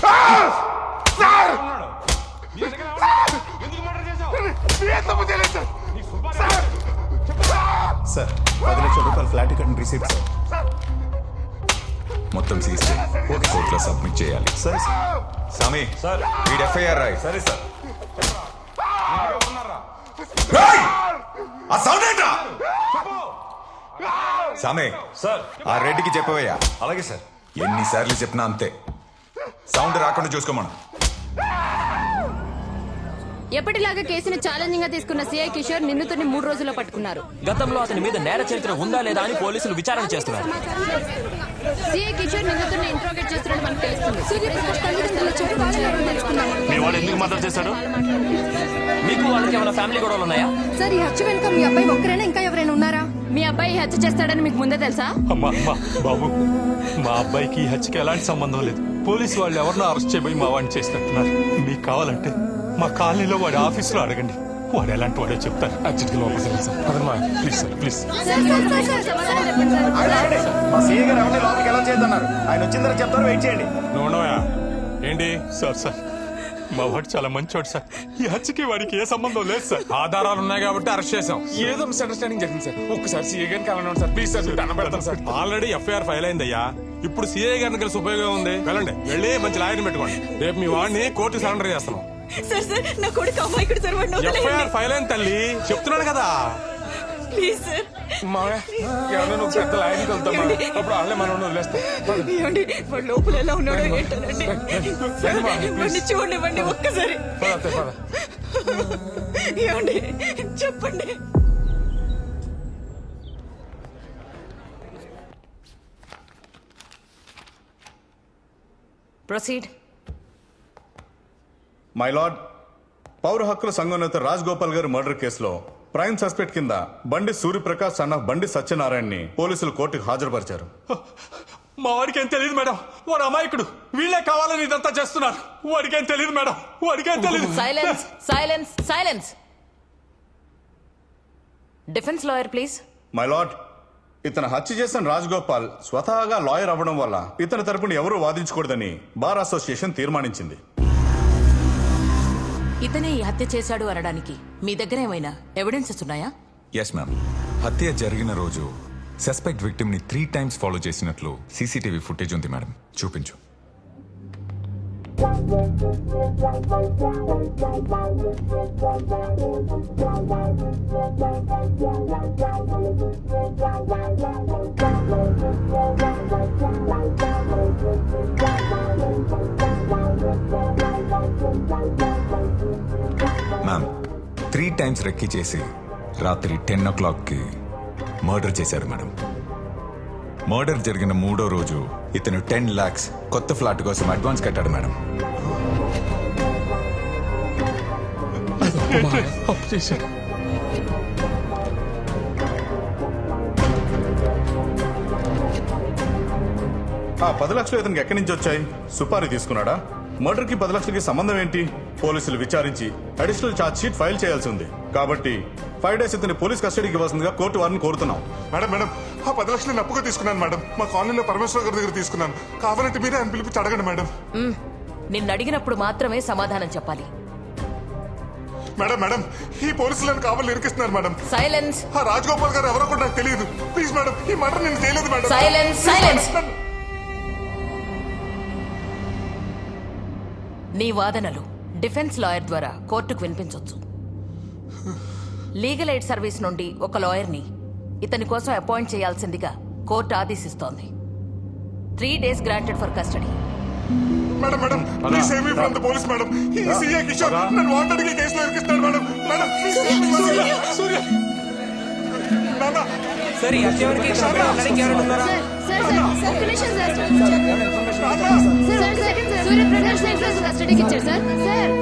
Sir! Sir! పది లక్షల రూపాయల ఫ్లాట్ టికెట్ రిసీప్ట్ సార్! మొత్తం సీసీ ఒక కోర్టులో సబ్మిట్ చేయాలి. సార్! సామి సార్! వీడి ఎఫ్ఐఆర్ రాయ్. సరే సార్! ఆ సౌండ్ ఏంట్రా? సామే సార్! ఆ రెడ్డికి చెప్పవయ్యా. అలాగే సార్. ఎన్నిసార్లు చెప్పినా అంతే. సౌండ్ రాకుండా చూసుకోమను. ఎప్పటిలాగా కేసును ఛాలెంజింగ్గా తీసుకున్న సిఐ కిషోర్ నిన్నుతుని మూడు రోజుల్లో పట్టుకున్నారు. గతంలో అతని మీద నేర చరిత్ర ఉందా లేదా అని పోలీసులు విచారణ చేస్తున్నారు. సిఐ కిషోర్ నిన్నుతుని ఇంట్రోగేట్ చేస్తున్నట్టు మనకు తెలుస్తుంది. సూర్యప్రకాష్ తల్లిదండ్రుల చెప్పు వాళ్ళని ఎవరో తెలుసుకున్నాము. మీ వాడు ఎందుకు మద్దతు చేశాడు? మీకు వాళ్ళకి ఏమైనా ఫ్యామిలీ గొడవలు ఉన్నాయా? సార్ ఈ హత్య వెనుక మీ అబ్బాయి ఒక్కరైనా ఇంకా ఎవరైనా ఉన్నారా? మీ అబ్బాయి హత్య చేస్తాడని మీకు ముందే తెలుసా? అమ్మా అమ్మా బాబు మా అబ్బాయికి హత్యకి ఎలాంటి సంబంధం లేదు. పోలీసు వాళ్ళు ఎవరినో అరెస్ట్ చేయబోయి మా వాడిని చేసినట్టున్నారు. మీకు కావాలంటే మా కాలనీలో వాడి ఆఫీసులో అడగండి. వాడు ఎలాంటి వాడో చెప్తారు. అర్జెంట్గా లోపలికి వెళ్ళండి సార్. అదమ్మా ప్లీజ్ సార్ ప్లీజ్. మా సీఏ గారు ఎవరిని లోపలికి ఎలా చేద్దన్నారు ఆయన తర్వాత చెప్తారు వెయిట్ చేయండి. నోనోయా ఏంటి? Sir sir. మా వాడు చాలా మంచోడు సార్. ఈ హత్యకి వాడికి ఏ సంబంధం లేదు సార్. ఆధారాలు ఉన్నాయి కాబట్టి అరెస్ట్ చేసాం ఏదో మిస్అండర్స్టాండింగ్ జరిగింది సార్. ఒక్కసారి సీఏ గారిని కలవండి సార్. ప్లీజ్ సార్ దండం పెడతాను సార్. ఆల్రెడీ ఎఫ్ఐఆర్ ఫైల్ అయిందయ్యా. ఇప్పుడు సిఐ గారిని కలిసి ఉపయోగం ఉంది. వెళ్ళండి. వెళ్ళి మంచి లాయర్ని పెట్టుకోండి. రేపు మీ వాడిని కోర్టు సరెండర్ చేస్తున్నాం. సార్ సార్ నా కొడుకు అమ్మాయికుడు సార్ ఎఫ్ఐఆర్ ఫైల్ అయింది తల్లి. చెప్తున్నాడు కదా. ప్లీజ్. సార్ ఎవరైనా నువ్వు పెద్ద. అప్పుడు వాళ్ళే మనం వదిలేస్తాం ఏమండి వాడు లోపల ఎలా ఉన్నాడో ఏంటోనండి. వాడిని చూడండి ఒక్కసారి. ఏమండి చెప్పండి. ప్రొసీడ్. మై లార్డ్ పౌర హక్కుల సంఘం నేత రాజ్ గోపాల్ గారి మర్డర్ కేసులో ప్రైమ్ సస్పెక్ట్ కింద బండి సూర్యప్రకాష్ ఆఫ్ బండి సత్యనారాయణని పోలీసులు కోర్టుకు హాజరుపరిచారు. మా వాడికి ఏం తెలియదు మేడం. వాడు అమాయకుడు. వీళ్ళే కావాలని ఇదంతా చేస్తున్నారు. వాడికి ఏం తెలియదు మేడం. వాడికి ఏం తెలియదు silence silence silence defence lawyer please my lord ఇతను హత్య చేసిన రాజ్ గోపాల్ స్వతహాగా లాయర్ అవ్వడం వల్ల ఇతని తరపున ఎవరూ వాదించకూడదని బార్ అసోసియేషన్ తీర్మానించింది. ఇతనే ఈ హత్య చేశాడు అనడానికి మీ దగ్గర ఏమైనా ఎవిడెన్సెస్ ఉన్నాయా? ఎస్ మ్యామ్ హత్య జరిగిన రోజు సస్పెక్ట్ విక్టిమ్ని త్రీ టైమ్స్ ఫాలో చేసినట్లు సీసీటీవీ ఫుటేజ్ ఉంది మేడం చూపించు. టైమ్స్ రెక్కి చేసి రాత్రి టెన్ ఓ క్లాక్కి మర్డర్ చేశారు మేడం. మర్డర్ జరిగిన మూడో రోజు ఇతను టెన్ లాక్స్ కొత్త ఫ్లాట్ కోసం అడ్వాన్స్ కట్టాడు మేడం. అప్పు చేశాడు ఆ పది లక్షలు ఇతనికి ఎక్కడి నుంచి వచ్చాయి? సుపారీ తీసుకున్నాడా? మర్డర్కి పది లక్షలకి సంబంధం ఏంటి? పోలీసులు విచారించి అడిషనల్ ఛార్జ్ షీట్ ఫైల్ చేయాల్సి ఉంది. కాబట్టి ఫైవ్ డేస్ ఇతని పోలీస్ కస్టడీకి ఇవ్వాల్సిందిగా కోర్టు వారిని కోరుతున్నాం. మేడం మేడం ఆ పది లక్షలు నేను అప్పుగా తీసుకున్నాను మేడం. మా కాలనీలో పరమేశ్వర గారి దగ్గర తీసుకున్నాను. కావాలంటే మీరే ఆయన పిలిపించి అడగండి మేడం. నిన్ను అడిగినప్పుడు మాత్రమే సమాధానం చెప్పాలి. మేడం మేడం ఈ పోలీసులను కావాలి ఇరికిస్తున్నారు మేడం. సైలెన్స్. ఆ రాజగోపాల్ గారు ఎవరో కూడా నాకు తెలియదు. ప్లీజ్ మేడం ఈ మాట నేను చేయలేదు మేడం. Silence silence. నీ వాదనలు డిఫెన్స్ లాయర్ ద్వారా కోర్టుకు వినిపించవచ్చు లీగల్ ఎయిడ్ సర్వీస్ నుండి ఒక లాయర్ని ఇతని కోసం అపాయింట్ చేయాల్సిందిగా court ఆదేశిస్తోంది. Three days granted for custody. Madam madam please save me from the police madam. ఈ సీఏ కిషోర్ నన్ను వాంటెడ్గా కేసులో ఇరికిస్తాడు madam. Madam please save me Surya Surya. నాన్న. సరే ఎవరికి ఎవరైనా ఉన్నారా? సూర్యప్రకాష్ కస్టడీకి ఇచ్చారు సార్ సార్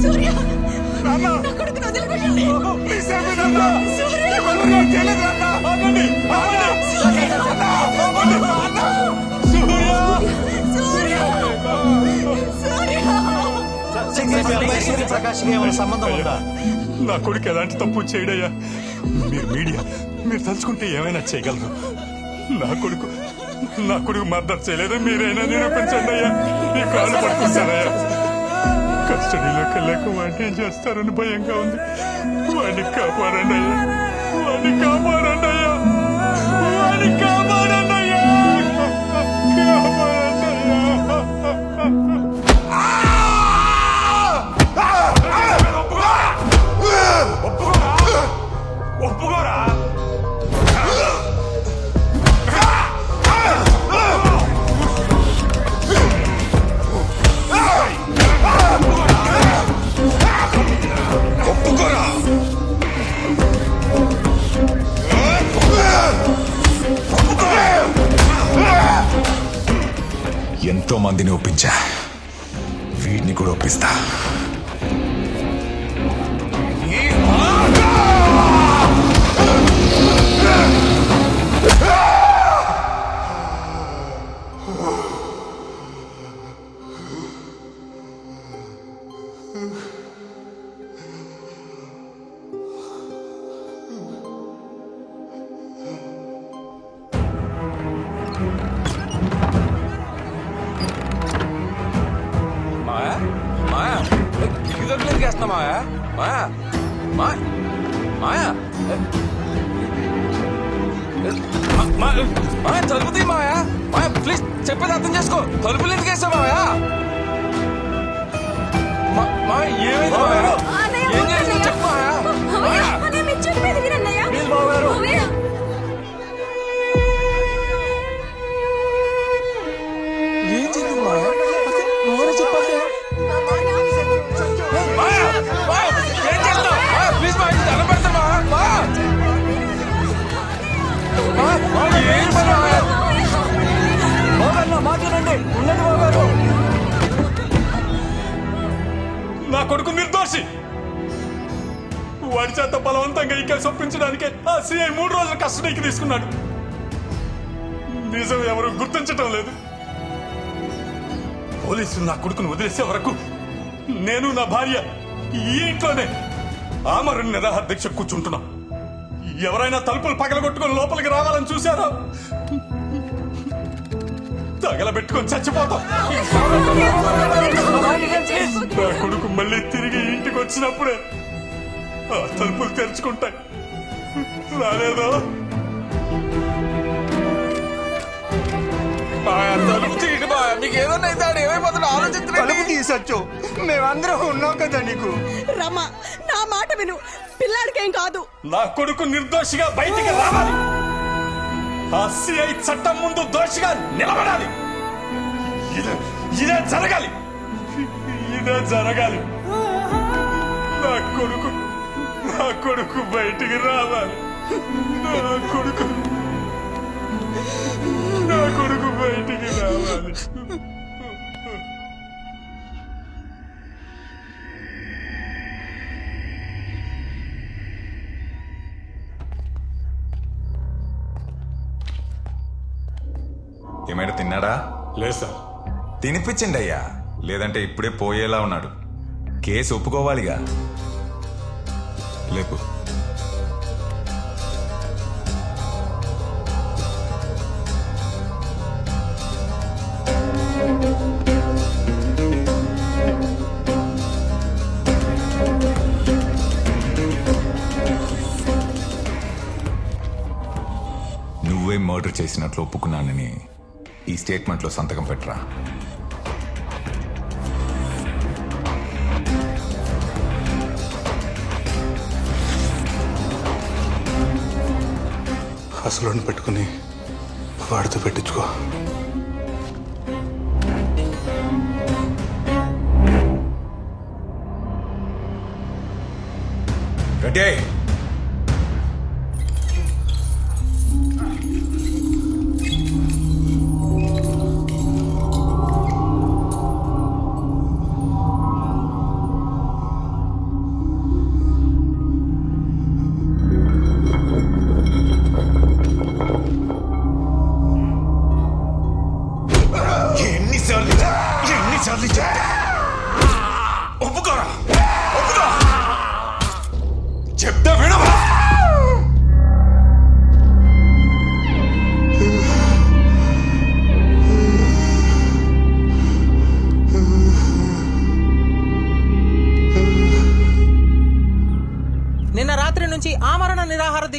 సూర్య సంబంధం ఉందా నా కొడుకు ఎలాంటి తప్పు చేయడయ్యా మీరు మీడియా మీరు తలుచుకుంటే ఏమైనా చేయగలరు నా కొడుకు నా కొడుకు మద్దతు చేయలేదు మీరైనా నిరూపించండి అయ్యా. ఈ కాలు పట్టుకుంటానయ్యా కస్టడీలోకి వెళ్ళాక వాడిని ఏం చేస్తారని భయంగా ఉంది. వాడిని కాపాడండి అయ్యా. వాడిని కాపాడండి ఎంతో మందిని ఒప్పించా. వీడిని కూడా ఒప్పిస్తా. మాయా మాయా మా- మా- మాయా మాయా ప్లీజ్ చెప్పేది అర్థం చేసుకో. తలుపులు ఎందుకు వేసా మాయా మాయా ఏమైంది మాయా ఏం చేసినా చెప్పు మాయా ప్లీజ్ బాబు కొడుకు నిర్దోషి. వాడి చేత బలవంతంగా ఈ కేసు ఒప్పించడానికే ఆ సిఐ మూడు రోజులు కస్టడీకి తీసుకున్నాడు. నిజం ఎవరు గుర్తించటం లేదు. పోలీసులు నా కొడుకును వదిలేసే వరకు నేను నా భార్య ఈ ఇంట్లోనే ఆమరణ నిరాహార దీక్ష కూర్చుంటున్నాం. ఎవరైనా తలుపులు పగలగొట్టుకొని లోపలికి రావాలని చూశారా? తగలబెట్టుకొని చచ్చిపోతాం. నా కొడుకు మళ్ళీ తిరిగి ఇంటికి వచ్చినప్పుడే ఆ తలుపులు తెరుచుకుంటాయి. రాలేదో? తలుపు ఏదన్నా అయితే ఆడు తీసొచ్చు. మేమందరం ఉన్నాం కదా నీకు. రమ్మ నా మాట విను. పిల్లాడికేం కాదు. నా కొడుకు నిర్దోషిగా బయటికి రావాలి. ఆ సిఐ చట్టం ముందు దోషిగా నిలబడాలి. ఇదే ఇదే జరగాలి. ఇదే జరగాలి. నా కొడుకు నా కొడుకు బయటికి రావాలి. నా కొడుకు నా కొడుకు బయటికి రావాలి. ఏమైనా తిన్నాడా? లేదు సార్. తినిపించండి అయ్యా లేదంటే ఇప్పుడే పోయేలా ఉన్నాడు. కేసు ఒప్పుకోవాలిగా. లేపు. నువ్వే మర్డర్ చేసినట్లు ఒప్పుకున్నానని ఈ స్టేట్మెంట్లో సంతకం పెట్టరా? అసలు పెట్టుకుని వాడితో పెట్టించుకో. రెడీ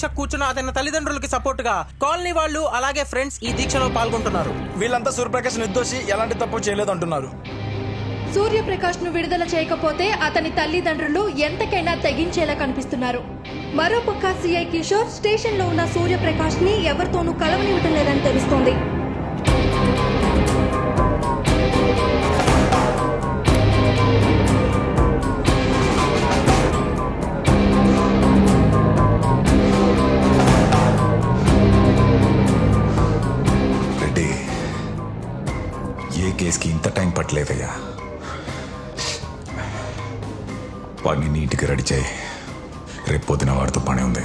దీక్ష కూర్చున్న అతని తల్లిదండ్రులకి సపోర్ట్గా కాలనీ వాళ్ళు అలాగే ఫ్రెండ్స్ ఈ దీక్షలో పాల్గొంటున్నారు. వీళ్ళంతా సూర్యప్రకాష్ నిర్దోషి ఎలాంటి తప్పు చేయలేదు అంటున్నారు సూర్యప్రకాష్ను విడుదల చేయకపోతే అతని తల్లిదండ్రులు ఎంతకైనా తెగించేలా కనిపిస్తున్నారు. మరోపక్క సిఐ కిషోర్ స్టేషన్లో ఉన్న సూర్యప్రకాష్ని ఎవరితోనూ కలవనివ్వటం లేదని తెలుస్తోంది. రావట్లేదయ్యా వాడిని నీట్గా రెడీ చేయి. రేపు పొద్దున వాడితో పని ఉంది.